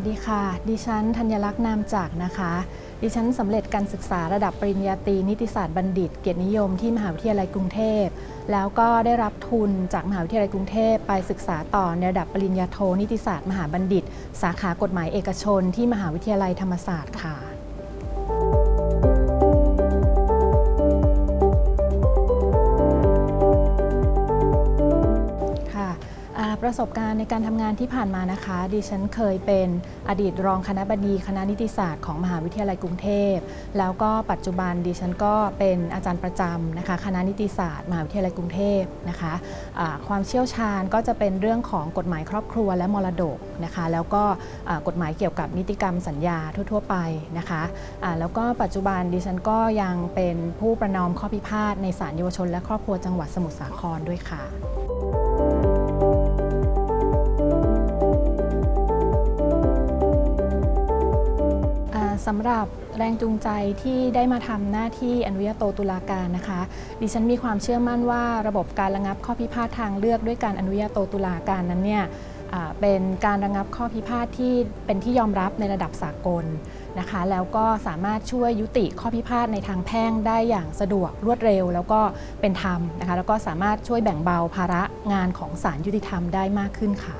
วัสดีค่ะ ดิฉันธัญลักษณ์นามจากนะคะ ดิฉันสำเร็จการศึกษาระดับปริญญาตรีนิติศาสตร์บัณฑิต เกียรตินิยมที่มหาวิทยาลัยกรุงเทพ แล้วก็ได้รับทุนจากมหาวิทยาลัยกรุงเทพไปศึกษาต่อในระดับปริญญาโทนิติศาสตร์มหาบัณฑิต สาขากฎหมายเอกชนที่มหาวิทยาลัยธรรมศาสตร์ค่ะ ประสบการณ์ในการทำงานที่ผ่านมานะคะ ดิฉันเคยเป็นอดีตรองคณะบดีคณะนิติศาสตร์ของมหาวิทยาลัยกรุงเทพ แล้วก็ปัจจุบันดิฉันก็เป็นอาจารย์ประจำนะคะ คณะนิติศาสตร์มหาวิทยาลัยกรุงเทพนะคะอ่าความเชี่ยวชาญก็จะเป็นเรื่องของกฎหมายครอบครัวและมรดกนะคะ แล้วก็กฎหมายเกี่ยวกับนิติกรรมสัญญาทั่ว ๆ ไปนะคะอ่าแล้วก็ปัจจุบันดิฉันก็ยังเป็นผู้ประนอมข้อพิพาทในศาลเยาวชนและครอบครัวจังหวัดสมุทรสาครด้วยค่ะ สำหรับแรงจูงใจที่ได้มาทำหน้าที่อนุญาโตตุลาการนะคะ ดิฉันมีความเชื่อมั่นว่าระบบการระงับข้อพิพาททางเลือกด้วยการอนุญาโตตุลาการนั้นเนี่ยเป็นการระงับข้อพิพาทที่เป็นที่ยอมรับในระดับสากลนะคะ แล้วก็สามารถช่วยยุติข้อพิพาทในทางแพ่งได้อย่างสะดวกรวดเร็ว แล้วก็เป็นธรรมนะคะ แล้วก็สามารถช่วยแบ่งเบาภาระงานของศาลยุติธรรมได้มากขึ้นค่ะ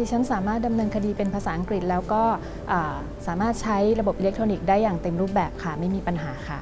ดิฉันสามารถดำเนินคดีเป็นภาษาอังกฤษ แล้วก็สามารถใช้ระบบอิเล็กทรอนิกส์ได้อย่างเต็มรูปแบบค่ะ ไม่มีปัญหาค่ะ